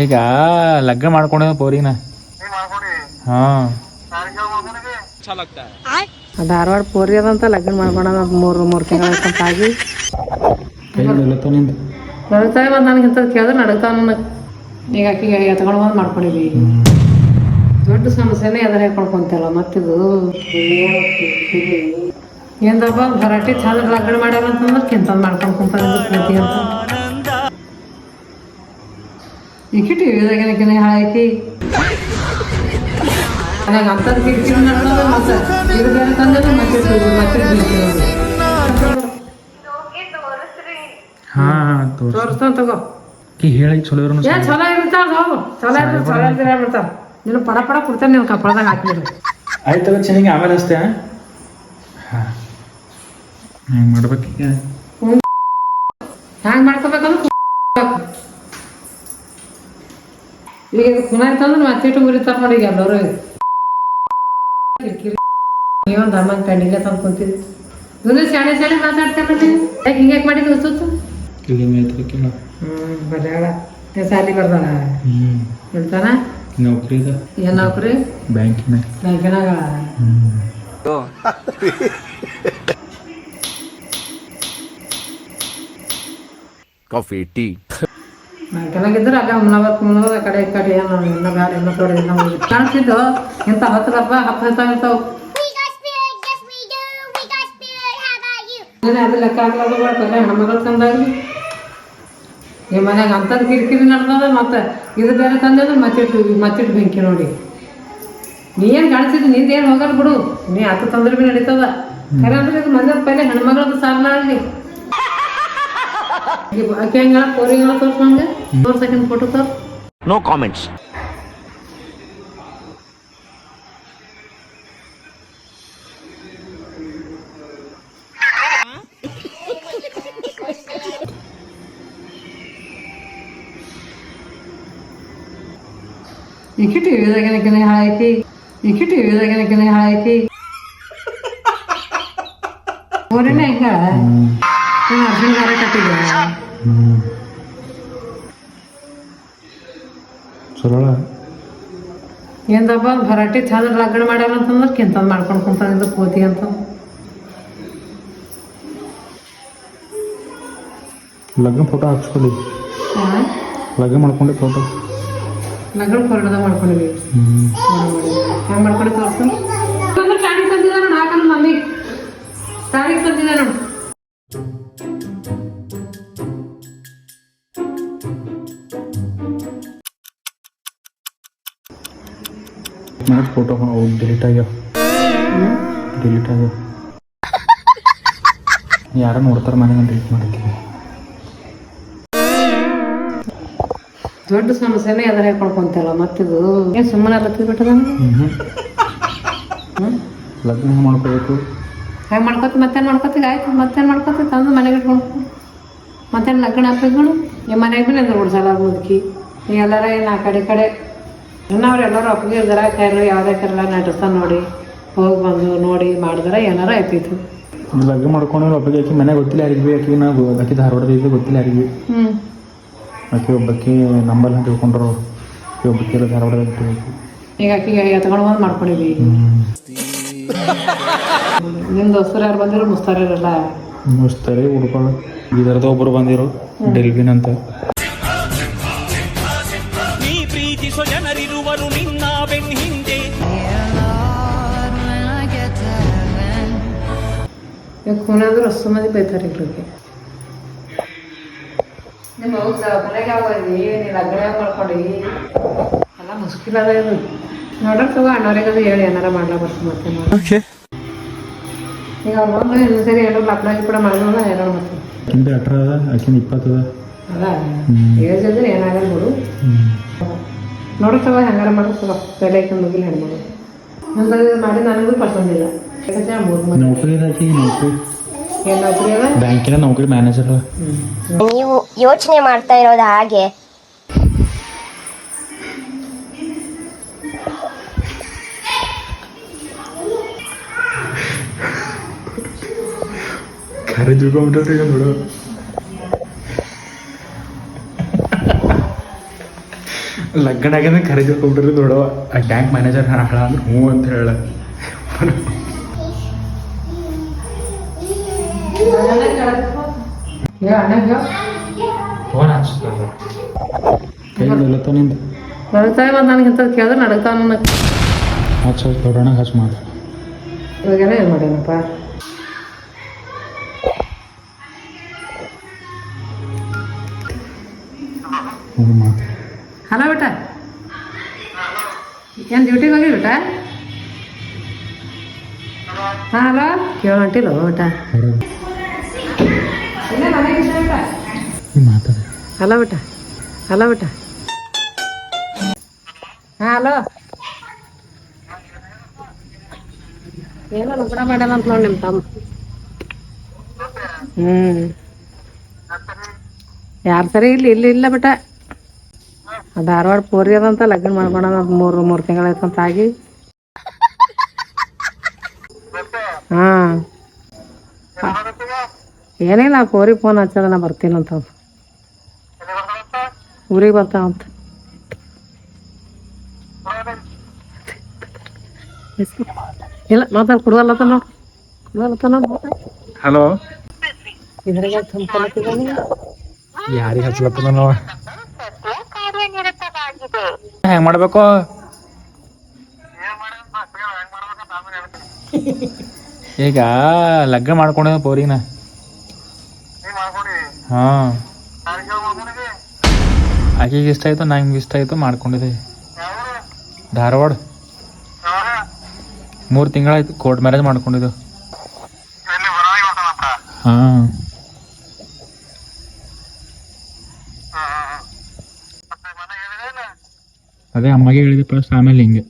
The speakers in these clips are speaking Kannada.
ಈಗ ಲಗ್ನ ಮಾಡ್ಕೊಂಡಿದ್ದ ಪೋರಿನ. ಹಾ. ಧಾರವಾಡ ಪೋರಿ ಅದಂತ ಲಗ್ನ ಮಾಡ್ಕೊಂಡ ಮೂರು ಮೂರು ತಿಂಗಳ ಆಗಿ ನಡಗ್ತಾವೆ ಮತ್ತು ನನಗೆ ಇಂಥದ್ದು ಕೇಳಿದ್ರೆ ನಡಗ್ತಾವ ನನಗೆ. ಈಗ ಆಕಿಗೆ ಎತ್ಕೊಂಡು ಬಂದು ಮಾಡ್ಕೊಂಡಿದ್ವಿ ದೊಡ್ಡ ಸಮಸ್ಯೆನೇ ಎದುರು ಹೇಳ್ಕೊಂಡ್ಕೊಂತಲ್ಲ ಮತ್ತಿದು. ಏನದಪ್ಪ ಭರಾಟಿ ಚಂದ ಲಗ್ನ ಮಾಡ್ಯಾರ ಅಂತಂದ್ರೆ ಕಿಂತ ಮಾಡ್ಕೊಂಡು ಕುಂತಾರೆ ಅಂತ. ಅಂತ ಈಕಿ ಟಿವಿದಾಗೇನಕಿನ ಹಾಕಿ. ನನಗೆ ಅಂಥದ್ದು ಕಿರಿಕಿರಿ ನಡೆದದ ಮತ್ತೆ ಇದು ಬೇರೆ ತಂದ್ರೆ ಮತ್ತೆ ಟಿವಿ ಮತ್ತೆ ಕಿರಿಕಿರಿ ಹಾ ಹಾ ತೋರ್ಸ್ ತೋರಿಸ್ತಾನ ತಗೋ. ಕಿ ಹೇಳಿ ಚಲೋ ಇರೋನು ಏ ಚಲೋ ಇರ್ತಾವ ಹೋಗು. ಚಲೋ ಇರ್ತಾವ ಚಲೋ ಇರ್ತೀರ ಬಿಡ್ತಾವ ನೀನು ಪಡ ಪಡ ಕೊಡ್ತಾನೆ ನೀನು ಕಪ್ಪಳದಾಗ ಹಾಕಿಬಿಡು. ಆಯ್ತಲ್ಲ ಚೆನ್ನಾಗಿ ಆಮೇಲೆ ಅಷ್ಟೇ ಹಾ. ಹೆಂಗೆ ಮಾಡ್ಬೇಕೀಗ. ಹ್ಯಾಂಗ ಮಾಡ್ಕೋಬೇಕಂದ್ರೆ ಈಗ ಇದು ಖುನ ಆಯ್ತಂದ್ರೆ ಮತ್ತಿಟ್ಟು ಉರಿತಾರ ನೋಡಿ ಈಗ ಎಲ್ಲರೂ ನೀವೊಂದು ಅಮ್ಮನ ಕಣ್ಣಿಗೆ ತಂದು ಕುಂತಿದ್ವಿ ಇವನು ಶಾಣೆ ಶಾಣೆ ಮಾತಾಡ್ತಾರೆ ಯಾಕೆ ಹಿಂಗೆ ಮಾಡಿದ್ದು ಹೊಸತ್ತು ಹ್ಮ್ ಬರ್ಯಾಳ ಸಾಲಿ ಬರ್ದಾಳ ಹೇಳ್ತಾನ? ನೌಕರಿ ಏನು ನೌಕರಿ? ಬ್ಯಾಂಕಿನ. ಬ್ಯಾಂಕಿನಾಗ? Coffee tea. ಬ್ಯಾಂಕಿನಾಗಿದ್ರೆ ಅಲ್ಲ ಮುನ್ನವತ್ತು ಮುನ್ನವತ್ತು ಆ ಕಡೆ ಈ ಕಡೆ ಏನು ಇನ್ನ ಬ್ಯಾಡ ಇನ್ನ ತೊಡೆ ಇನ್ನ ಹೋಗಿ ಕಾಣಿಸ್ತಿದ್ದು ಇಂಥ ಹತ್ತು ರಪ್ಪ ಹತ್ತು ಹತ್ತು ಇರ್ತಾವ ಅದು ಲೆಕ್ಕ ಹಾಕ್ಲಾರ್ದು ಮಾಡ್ತಾರೆ ಹೆಣ್ಮಗಳು ತಂದಾಗಿ ನಿಮ್ಮ ಮನ್ಯಾಗ ಅಂಥದ್ದು ಕಿರಿಕಿರಿ ನಡೆದ ಮತ್ತೆ ಇದು ಬೇರೆ ತಂದದ ಮತ್ತಿಟ್ಟು ಮತ್ತಿಟ್ಟು ಬೆಂಕಿ ನೋಡಿ. ನೀ ಏನು ಕಾಣಿಸಿದ್ದು ನೀನು ಏನು ಹೋಗಲ್ಲ ಬಿಡು. ನೀ ಹತ್ತು ತಂದ್ರೆ ಭೀ ನಡೀತದ. ಖರೆ ಅಂದ್ರೆ ಇದು ಮಂದಿ ಪೈಲೆ ಹೆಣ್ಮಗಳದ್ದು ಸಾಲ ಆಗಲಿ. ಆಕೆ ಹೆಂಗಳ ಕೋರಿಗಳ ತೋರ್ಸಂಗೆ ತೋರ್ಸಕಿನ ಫೋಟೋ ತೋರ್ಸ್ ನೋ ಕಾಮೆಂಟ್ಸ್ ಈಕಿ ಟಿವಿದಾಗೇನಕಿನ ಹಾಳಾಕಿ ಈಕಿ ಟಿವಿದಾಗೇನಕಿನ ಹಾಳಾಕಿ ಊರಿನ ಹೆಂಗ ಹ್ಞೂ ಹಂಗಾರ ಕಟ್ಟಿದ್ದೆ ಭರಾಟಿ ಚಂದ ಲಗ್ನ ಮಾಡ್ಯಾರ ಅಂತಂದ್ರೆ ಕಿಂತಂದು ಮಾಡ್ಕೊಂಡು ಕುಂತಾನಿದ್ದು ಕೋತಿ ಅಂತ. ಲಗ್ನ ಫೋಟೋ ಹಾಕ್ಸ್ಕೊಳ್ಳಿ. ಲಗ್ನ ಮಾಡ್ಕೊಂಡೆ ಫೋಟೋ ಲಗ್ನ ಕೊರಡದ ಮಾಡ್ಕೊಂಡಿವಿ. ಹ್ಞೂ ಮಾಡ್ಕೊಂಡು ತೋರಿಸ್ತೀನಿ? ತಾರೀಕು ತಂದಿದ್ದಾರ ನಾಲ್ಕನ್ನು ಮಮ್ಮಿಗೆ ತಾರೀಕು ತಂದಿದ್ದಾರ ನೋಡಿ. ಮ್ಯಾಚ್ ಫೋಟೋ डिलीट ಡಿಲೀಟ್ ಆಗ್ಯಾವ ಡಿಲೀಟ್ ಆಗ್ಯಾವ ಯಾರ ನೋಡ್ತಾರ डिलीट ಮಾಡಿದ್ದೀವಿ ದೊಡ್ಡ ಸಮಸ್ಯೆನೇ ಎದುರು ಹಾಕೊಳ್ಕೊಂತಲ್ಲ ಮತ್ತಿದು ಏನು ಸುಮ್ಮನೆ ಲತ್ತಿ ಬಿಟ್ಟದ? ಲಗ್ನ ಮಾಡ್ಕೋಬೇಕು? ಹೆಂಗೆ ಮಾಡ್ಕೊತ? ಮತ್ತೇನು ಮಾಡ್ಕೊತೀಗ ಆಯ್ತು ಮತ್ತೇನು ಮಾಡ್ಕೊತೀವಿ ತಂದು ಮನೆಗೆ ಇಟ್ಕೊಂಡು. ಮತ್ತೇನು ಲಗ್ನ ಹಾಕ್ಬೇಕು ನಿಮ್ಮ ಮನೆಗೆ ಭೀ ನಿಂದ್ರೆ ಬಿಡ್ಸಲ್ಲ ಮುದುಕಿ ನೀ ಎಲ್ಲಾರ ಏನು ಆ ಕಡೆ ಈ ಕಡೆ ಇನ್ನು ಅವ್ರು ಎಲ್ಲರೂ ಅಪ್ಪಗೆ ಕೈರು ಯಾವುದೇ ಕರೆಲ್ಲ ನೋಡಿ. ಹೋಗಿ ಬಂದು ನೋಡಿ ಮಾಡಿದ್ರೆ ಏನಾರ ಆಯ್ತಿತ್ತು. ಲಗ್ನ ಮಾಡ್ಕೊಂಡು ಒಬ್ಬಗೆ ಆಕಿ ಮನೆ ಗೊತ್ತಿಲ್ಲ ಯಾರಿಗೆ ಭೀ ಆಕಿ ನಾವು ಆಕಿ ಧಾರವಾಡದ ಇದ್ದು ಗೊತ್ತಿಲ್ಲ ಯಾರಿಗೆ ಹ್ಞೂ ಆಕಿ ಒಬ್ಬಾಕಿ ನಂಬಲ್ ಅಂತ ತಿಳ್ಕೊಂಡ್ರು. ಆಕೆ ಎಲ್ಲ ಧಾರವಾಡದಾಗ ಇಟ್ಬೇಕು ಈಗ ಆಕಿಗೆ ಎತ್ಕೊಂಡು ಬಂದು ಮಾಡ್ಕೊಂಡಿದ್ವಿ. ನಿಮ್ಮ ದೋಸ್ತರು ಯಾರು ಬಂದಿರೋ ಮುಸ್ತಾರಲ್ಲ ಮುಸ್ತಾರಿ ಹುಡ್ಕೊಂಡು ಇದರದ ಒಬ್ಬರು ಬಂದಿರೋ ಡೆಲ್ವಿನ್ ಅಂತ. ಈಗ ಕೂನಾದ್ರು ಅಷ್ಟು ಮಂದಿ ಬೈತಾರೆ ಇವ್ರಿಗೆ ನಿಮ್ಮ ಮನೆಗೆ ಮಾಡ್ಕೊಂಡು ಎಲ್ಲ ಮುಸ್ಕಿಲ್ ಅದ ಇದು ನೋಡ್ರಿ ತಗೋ ಅಣ್ಣವ್ರಿಗದು ಹೇಳಿ ಏನಾರ ಮಾಡ್ಲಾ ಮತ್ತೆ ಈಗ ಅವ್ರು ಬಂದು ಇನ್ನೊಂದು ಸರಿ ಏನಾರು ಕೂಡ ಮಾಡಿದ್ರೆ ಏನಾರು ಮತ್ತೆ ಅಟ್ರ ಅದ ಏನಾಗಲ್ಲ ಬಿಡು ನೋಡ್ರಿ ತಗೋ ಹೆಂಗಾರ ಮಾಡ್ರಿ ತಗೋ ಬೆಲೆ ಐಕೊಂಡು ಮುಗಿಲ್ ಹೆಣ್ಮಗಳು ನಂದು ಮಾಡಿ ನನಗೂ ಪಸಂದಿಲ್ಲ ಯಾಕಂದ್ರೆ ಮೂರು ನೌಕರಿ ನೌಕರಿ ಬ್ಯಾಂಕಿನ ನೌಕರಿ ಮ್ಯಾನೇಜರ್ ನೀವು ಯೋಚನೆ ಮಾಡ್ತಾ ಇರೋದು ಹಾಗೆ. ಈಗ ನೋಡು. ಲಗ್ನ ಆಗ್ಯದ ನೋಡವ ಆ ಬ್ಯಾಂಕ್ ಮ್ಯಾನೇಜರ್ ಹಾಳ ಅಂದ್ರೆ ಹ್ಞೂ ಅಂತ ಹೇಳ. ನಡಗ್ತಾವೆ ಮತ್ತು ನನಗೆ ಇಂಥದ್ದು ಕೇಳಿದ್ರೆ ನಡಗ್ತಾವ ನನಗೆ. ಹಚ್ಚ ದೊಡ್ಡಣ್ಣ ಹಚ್ಚ ಮಾಡ. ಇವಾಗೇನೋ ಏನು ಮಾಡ್ಯಾನಪ್ಪ ಹಲೋ ಬೇಟ? ಏನು ಡ್ಯೂಟಿಗೆ ಹೋಗಿ ಬೇಟ? ಹಾಂ ಹಲೋ ಕೇಳೋ ಹೊಂಟಿಲ್ಲ ಬೇಟ ಹೊರಗೆ ಮಾತಾಡ ಹಲೋ ಬೇಟ ಹಲೋ ಬೇಟ ಹಾಂ ಹಲೋ. ಏನೋ ಲಗ್ನ ಮಾಡ್ಯಾನ ಅಂತ ನೋಡಿ ನಿಮ್ಮ ತಮ್ಮ. ಹ್ಞೂ ಯಾರು ಸರಿ ಇಲ್ಲಿ ಇಲ್ಲಿ ಇಲ್ಲ ಬೇಟ ಧಾರವಾಡ ಪೋರಿ ಅದಂತ ಲಗ್ನ ಮಾಡ್ಕೊಳ ಮೂರು ಮೂರು ತಿಂಗಳಾಯ್ತಂತ ಆಗಿ. ಹಾಂ. ಏನಿಲ್ಲ ಪೋರಿ ಫೋನ್ ಹಚ್ಚದ ನಾ ಬರ್ತೀನಂತ ಅವ್ನು. ಊರಿಗೆ ಬರ್ತಾವಂತ ಇಲ್ಲ ಮಾತಾಡ ಕುಡ್ದಲ್ಲತ್ತ ನೋಡು ಕುಡ್ದಲ್ಲತ್ತ ನೋಡು ಹಲೋ ಇದ್ರಾಗ ತುಂಬ್ಕೊಳತ್ತಿದ್ದಾನೆ ಯಾರಿಗೆ ಹಚ್ಚಲತ್ತದ ನೋಡ. ಹೆಂಗ್ ಮಾಡ್ಬೇಕು? ಈಗ ಲಗ್ನ ಮಾಡ್ಕೊಂಡ ಪೋರಿನ. ಹಾ. ಆಕೆಗೆ ಇಷ್ಟ ಆಯ್ತು ನಂಗೆ ಇಷ್ಟ ಆಯ್ತು ಮಾಡ್ಕೊಂಡಿದ್ದೆ ಧಾರವಾಡ. ಮೂರು ತಿಂಗಳಾಯ್ತು ಕೋರ್ಟ್ ಮ್ಯಾರೇಜ್ ಮಾಡ್ಕೊಂಡಿದ್ದು. ಹಾ. ಅದೇ ಅಮ್ಮಗೆ ಹೇಳಿದೆ ಫಸ್ಟ್ ಆಮೇಲೆ ಹಿಂಗೆ.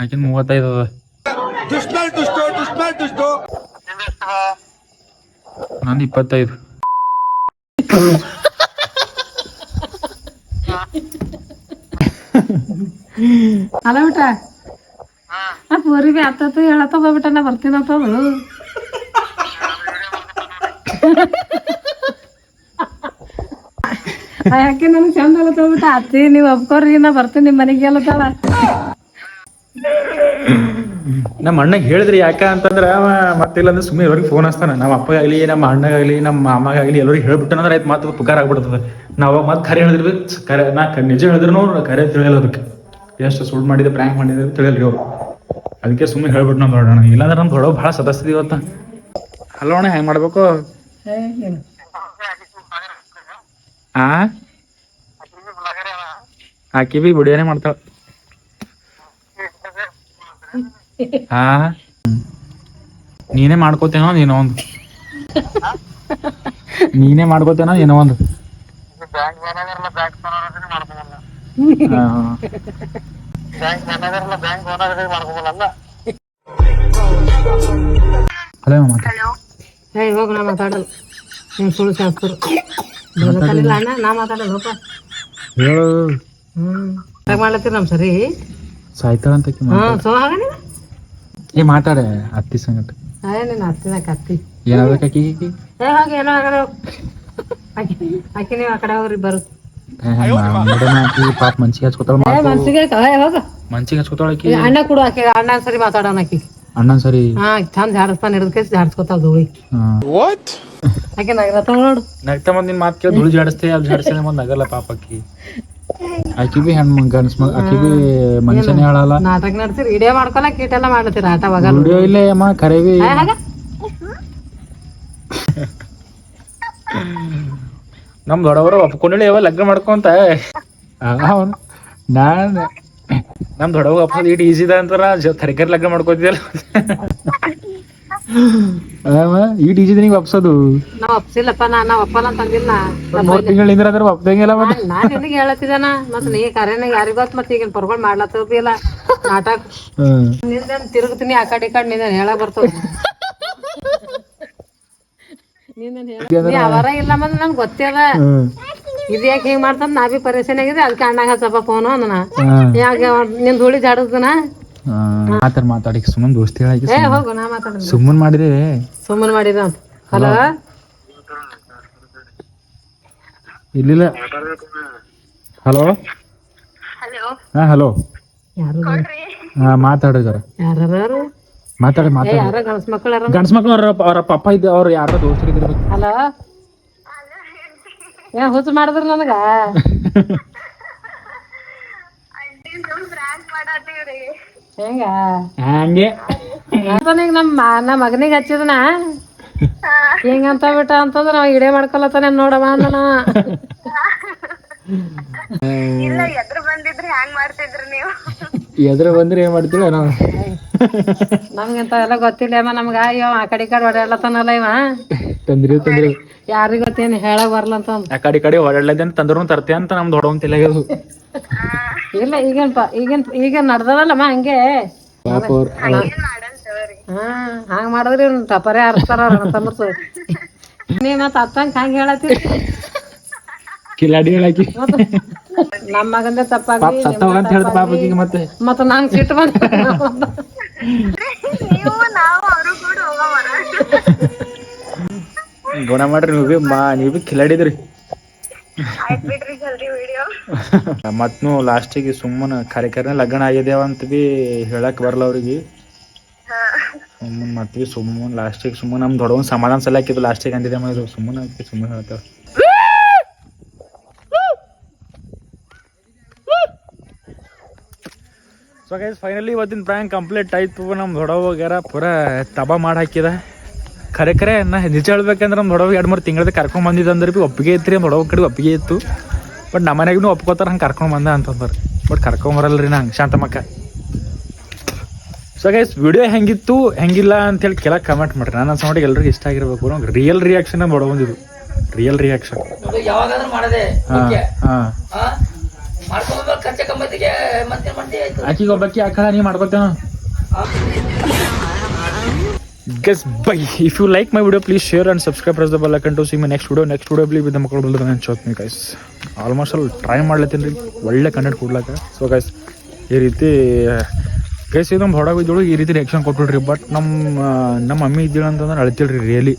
ಆಕಿನ ಮೂವತ್ತೈದು ಅದ. ನಂದು ಇಪ್ಪತ್ತೈದು. ಅಲ್ಲ ಬಿಟ್ಟ ಆ ಪೋರಿ ಬಿ ಆತತ್ತು ಹೇಳತ್ತದ ಬಿಟ್ಟ ನಾ ಬರ್ತೀನಂತದು ಯಾಕೆ ನನಗೆ ಚಂದ ಅಲ್ಲತ್ತದ ಬಿಟ್ಟ ಅತ್ತಿ, ನೀವು ಒಪ್ಕೋರಿ, ನಾ ಬರ್ತೀನಿ ನಿಮ್ಮ ಮನೆಗೆ ಅಲ್ಲತ್ತಾಳ ನಮ್ಮ ಅಣ್ಣಗೆ ಹೇಳಿದ್ರಿ ಯಾಕ ಅಂತಂದ್ರೆ ಅವ ಮತ್ತಿಲ್ಲ ಅಂದ್ರೆ ಸುಮ್ಮನೆ ಎಲ್ಲರಿಗೆ ಫೋನ್ ಹಚ್ತಾನೆ. ನಮ್ಮ ಅಪ್ಪಗಾಗಲಿ ನಮ್ಮ ಅಣ್ಣಗಾಗಲಿ ನಮ್ಮ ಮಾಮಗಾಗಲಿ ಎಲ್ಲರಿಗೆ ಹೇಳ್ಬಿಟ್ಟನಂದ್ರೆ ಆಯ್ತು ಮಾತು ಪುಕಾರ ಆಗ್ಬಿಡ್ತದೆ. ನಾವು ಮತ್ತೆ ಖರೆ ಹೇಳಿದ್ರಿ ಕರೆ ನಾ ಕ- ನಿಜ ಹೇಳಿದ್ರು ಕರೆ ತಿಳಿಯಲ್ಲ ಅದಕ್ಕೆ. ಎಷ್ಟು ಸುಳ್ಳು ಮಾಡಿದೆ ಪ್ರ್ಯಾಂಕ್ ಮಾಡಿದೆ ತಿಳಿಯಲ್ರಿ ಅವ್ರು. ಅದಕ್ಕೆ ಸುಮ್ಮನೆ ಹೇಳ್ಬಿಟ್ಟು ನಾವು ನೋಡೋಣ ಇಲ್ಲಾಂದ್ರೆ ನಮ್ಮ ದೊಡ್ಡ ಭಾಳ ಸದಸ್ಯ ಇವತ್ತ ಹಲೋ ಅಣ್ಣ ಹೆಂಗೆ ಮಾಡ್ಬೇಕು? ಆ? ಆಕಿ ಬಿ ಬಿಡಿಯಾನೆ ಮಾಡ್ತಾಳ. ಹಾ? ನೀನೇ ಮಾಡ್ಕೋತೇನೋ ಏನೋ ಒಂದು. ನೀನೇ ಮಾಡ್ಕೋತೇನೋ ಏನೋ ಒಂದು. ಹಾ, ಹಾ. ಹಲೋ ಏ ಹೋಗಿ ನಾ ಮಾತಾಡಲ್ಲ. ನಿಮ್ಮ ಸುಳ್ಳು ಶಾಸ್ತ್ರ ಕಲಿಲ್ಲ ಅಣ್ಣ ನಾ ಮಾತಾಡಲ್ಲಪ್ಪ ಹೇಳು. ಹ್ಞೂ ಹೇಗೆ ಮಾಡ್ಲತ್ತೀರಿ ನಮ್ಮ ಸರಿ? ಸಾಯ್ತಾಳ ಅಂತ ಹಾ ಸೋ ಹಾಗ ಏ ಮಾತಾಡೆ ಅತ್ತಿ ಸಂಗಟ ಅಯ್ಯ ನೀನು ಹತ್ತಿನ ಕತ್ತಿ ಏನಾಗ್ಬೇಕು ಆಕಿ ಏ ಹೋಗಿ ಏನೋ ಆಗಲ್ಲ ಆಕಿ ಆಕಿ ನೀವು ಆ ಕಡೆ ಹೋಗ್ರಿ ಬರು ಆಕಿ ಪಾಪ ಮನ್ಸಿಗೆ ಹಚ್ಕೋತಾಳ ಏ ಮಾತು ಮನ್ಸಿಗೆ ಏ ಹೋಗ ಮನ್ಸಿಗೆ ಹಚ್ಕೋತಾಳ ಆಕಿ ಈಗ ಅಣ್ಣ ಕೊಡು ಆಕೆ ಅಣ್ಣ ಸರಿ ಮಾತಾಡೋಣ ಆಕಿ ಅಣ್ಣನ್ ಸರಿ ಹಾ ಚಂದ ಜಾಡಿಸ್ತಾನೆ ಹಿಡಿದ ಕೇಸ್ ಜಾಡಿಸ್ಕೊತಾಳ ಧೂಳಿ ಹಾ ಆಕೆ ನಗರತ್ತಾಳ ನೋಡು ನಗ್ತಾ ಮಂದ್ ನಿನ್ ಮಾತ್ ಕೇಳಿ ಧೂಳು ಜಾಡಿಸ್ತೇ ಅಲ್ಲಿ ಜಾಡಿಸ್ತೇ ಮಂದ್ ನಗಲ್ಲ ಪಾಪ ಆಕಿ ಆಕಿ ಬಿ ಹೆಣ್ ಗಂಡ್ಸ್ ಮಗ ಆಕಿ ಬಿ ಮನುಷ್ಯನೇ ಹೇಳಲ್ಲ. ನಾಟಕ ನಡ್ಸಿರಿ ವಿಡಿಯೋ ಮಾಡ್ಕೊಳಕ್ ಕೀಟೆಲ್ಲ ಮಾಡ್ಲತ್ತೀರ? ಆಟ ಅವಾಗ ವಿಡಿಯೋ ಇಲ್ಲೇ ಅಮ್ಮ ಕರೆ ಬಿ ನಮ್ ದೊಡ್ಡವರು ಒಪ್ಕೊಂಡಿಲ್ಲ ಯಾವ ಲಗ್ನ ಮಾಡ್ಕೊಂತ. ಅವನು ನಾನ್ ನಮ್ ದೊಡ್ಡವ ಒಪ್ಪ ಇಟ್ ಈಸಿದ ಇದೆ ಅಂತಾರ. ತರಕಾರಿ ಲಗ್ನ ಮಾಡ್ಕೋತಿದ್ಯಲ್ಲ. ಈಟ್ ಈಸಿ ನಿಂಗೆ ಒಪ್ಸೋದು ನಾವ್ ಒಪ್ಸಿಲ್ಲಪ್ಪ ನಾ ನಾ ಒಪ್ಪಲ್ಲ ಅಂತ ಅಂದಿಲ್ಲ ಮೂರ್ ತಿಂಗಳಿಂದ ಅದ್ರ ಒಪ್ದಂಗಿಲ್ಲ ಮತ್ತೆ? ನಾನ್ ನಿನಗೆ ಹೇಳತ್ತಿದ್ದಾನ. ಮತ್ ನೀ ಕರೆನ ಯಾರಿಗ್ ಗೊತ್ತ ಮತ್ ಈಗಿನ ಪರ್ಗಳು ಮಾಡ್ಲತ್ತದ ಬಿ ಇಲ್ಲ. ನಾಟಕ ನಿಂದ ತಿರುಗ್ತೀನಿ ಆ ಕಡೆ ಈ ಕಡೆ ನಿಂದೇನ್ ಹೇಳಕ್ ಬರ್ತದ? ನೀ ಅವರ ಇಲ್ಲ ಮತ್ ನಂಗೆ ಗೊತ್ತೇ ಅದ. ಹ್ಮ್ ಇದು ಯಾಕೆ ಹಿಂಗ್ ಮಾಡ್ತಾನ ನಾ ಬಿ ಪರೇಶಾನಿ ಆಗಿದೆ ಅದಕ್ಕೆ ಅಣ್ಣಾಗ ಹಚ್ಚಪ್ಪ ಫೋನು ಅಂದನ. ಯಾಕೆ ನಿನ್ ಹುಳಿ ಜಾಡಸ್ದನ? ಮಾತಾಡ್ ಮಾತಾಡಿ ಸುಮ್ಮನ್ ದೋಸ್ತಿ ಹೇಳಕ್ಕೆ ಸುಮ್ಮನ್ ಮಾಡಿದೆ. ಸುಮ್ಮನೆ ಮಾಡಿದ. ಹಲೋ ಇಲ್ಲಿಲ್ಲ. ಹಲೋ ಹಲೋ ಹಾ ಹಲೋ ಹಾ ಮಾತಾಡಿದಾರ. ಮಾತಾಡಿ ಏ ಮಾತಾಡಿ. ಯಾರ ಗಂಡ್ಸ್ ಮಕ್ಳು ಅವ್ರ ಅವ್ರ ಪಪ್ಪ ಇದ್ದ ಅವ್ರ ಯಾರ ದೋಸ್ತರು ಇದ್ದಿರ್ಬೇಕು ಹಲೋ ಏನ್ ಹುಚ್ಚ ಮಾಡಿದ್ರ ನನಗ. ಹೆಂಗ? ಹಂಗೆ. ನಮ್ಮ ನಮ್ಮ ಮಗನಿಗೆ ಹಚ್ಚಿದನ? ಹಿಂಗಂತ ಬಿಟ್ಟ ಅಂತಂದ್ರ ನಾವ್ ಇಡೇ ಹ್ಯಾಂಗ್ ನೋಡವ ಅಂದನ. ಎದ್ರ ಬಂದ್ರೆ ಏನ್ ಮಾಡ್ತೀವಿ ನಾವು? ನಮ್ಗಿಂತ ಎಲ್ಲ ಗೊತ್ತಿಲ್ಲ ಅಮ್ಮ ನಮ್ಗ ಅಯ್ಯೋ ಆ ಕಡೆ ಈ ಕಡೆ ಹೊಡೆಯಲ್ಲತಾನಲ್ಲ ಇವ. ತಂದ್ರಿ ತಂದ್ರಿ. ಯಾರಿಗ ಗೊತ್ತೇನು ಹೇಳಕ್ ಬರ್ಲ ಅಂತ ಅಂದ್. ಆ ಕಡೆ ಈ ಕಡೆ ಅಂತ ತಂದ್ರು ತರ್ತೇ ಅಂತ ನಮ್ದು ಹೊಡೋಂತಿಲ್ಲ ಅದು ಇಲ್ಲ ಈಗೇನ್ ಪ ಈಗೇನ್ ಈಗ ನಡ್ದದಲ್ಲಮ್ಮ ಹಂಗೆ? ಪಾಪ ಅವ್ರ ಹಾ. ಹಂಗ ಮಾಡಿದ್ರಿ ಟಪರೇ ತಮ್ಮಸು ನೀ ಮತ್ತ ಅತ್ತಂಗ್ ಹಂಗ ಹೇಳತ್ತಿ. ಕಿಲಾಡಿ ಹೇಳಾಕಿ. ನಮ್ಮ ಮಗಂದೇ ಪಾಪ ತಪ್ಪಾಗಿ. ಅಂತ ಮತ್ತೆ. ಮತ್ತ ನಂಗ್ ಸಿಟ್ಟು ಬಂದ. ಗುಣ ಮಾಡ್ರಿ ನೀವು ಬಿ ಮಾ ನೀವು ಬಿ ಕಿಲಾಡಿದ್ರಿ. ಮತ್ನು ಲಾಸ್ಟಿಗೆ ಸುಮ್ಮನ ಖರೆ ಲಗ್ನ ಆಗಿದೇವ ಅಂತ ಬಿ ಹೇಳಕ್ ಬರಲ್ಲ ಅವ್ರಿಗೆ. ಸುಮ್ಮನ್ ಮತ್ ಬಿ ಸುಮ್ಮನ್ ಲಾಸ್ಟಿಗೆ ಸುಮ್ಮನೆ ನಮ್ ದೊಡ್ಡವನ್ ಸಮಾಧಾನ ಸಲಕಿದ್ದು ಲಾಸ್ಟಿಗೆ ಅಂದಿದೆ ಮಾಡಿದ್ರು ಸುಮ್ಮನೆ ಸುಮ್ಮನೆ ಹೇಳ್ತಾವ ಸೊ ಗೈಸ್ ಫೈನಲಿ ಇವತ್ತಿನ ಪ್ರ್ಯಾಂಕ್ ಕಂಪ್ಲೀಟ್ ಆಯ್ತು. ನಮ್ಮ ದೊಡ್ಡವಾಗ್ಯಾರ ಪೂರ ತಬಾ ಮಾಡಿ ಹಾಕಿದ. ಖರೆ ಖರೆ ನಾ ನಿಜ ಹೇಳ್ಬೇಕಂದ್ರೆ ನಮ್ಮ ದೊಡ್ಡವಾಗ ಎರಡು ಮೂರು ತಿಂಗಳದ ಕರ್ಕೊಂಡು ಬಂದಿದ್ದು ಅಂದ್ರೆ ಬಿ ಒಪ್ಪಿಗೆ ಐತ್ರಿ ನಮ್ಮ ದೊಡ್ಡವ ಕಡೆ ಒಪ್ಪಿಗೆ ಇತ್ತು. ಬಟ್ ನಮ್ಮ ಮನೆಗೂ ಒಪ್ಕೋತಾರ ಹಂಗೆ ಕರ್ಕೊಂಡು ಬಂದ ಅಂತಂದ್ರೆ ಬಟ್ ಕರ್ಕೊಂಬರಲ್ರಿ ನಂಗೆ ಶಾಂತಮಕ್ಕ ಸೊ ಗೈಸ್ ವಿಡಿಯೋ ಹೆಂಗಿತ್ತು ಹೆಂಗಿಲ್ಲ ಅಂತೇಳಿ ಕೆಲ ಕಮೆಂಟ್ ಮಾಡ್ರಿ. ನಾನು ಅನ್ಸೋ ನೋಡಿ ಎಲ್ರಿಗೂ ಇಷ್ಟ ಆಗಿರ್ಬೇಕು ನಂಗೆ ರಿಯಲ್ ರಿಯಾಕ್ಷನ್ ಬಂದಿದ್ದು. ರಿಯಲ್ ರಿಯಾಕ್ಷನ್ ಹಾಂ ಆಕಿಗೆ ಒಬ್ಬಕ್ಕೆ ಆ ಕಮ್ಮತಿಗೆ ಮತ್ತೆ ಮತ್ತೆ guys bye if you like my video please share and subscribe press the bell icon see my next video next video please with ಮಕ್ಕಳು ಬಲ್ದ ನಾನು ಚೋತ್ನಿ ಗೈಸ್ ಆಲ್ಮೋಸ್ಟ್ ಅಲ್ಲಿ ಟ್ರೈ ಮಾಡ್ಲತ್ತೀನಿ ರೀ. ಒಳ್ಳೆ ಕಂಟೆಂಟ್ ಕೊಡ್ಲಾಕ. ಸೊ ಗೈಸ್ ಈ ರೀತಿ ಗೈಸ್ ಇದು ನಮ್ಮ ಹೊಡಗ ಇದ್ದೊಳಗೆ ಈ ರೀತಿ ರಿಯಾಕ್ಷನ್ ಕೊಟ್ಬಿಡ್ರಿ. ಬಟ್ ನಮ್ಮ ನಮ್ಮ ಮಮ್ಮಿ ಇದ್ದೀಳಂತಂದ್ರೆ ಅಳ್ತಿಳ್ರಿ ರಿಯಲಿ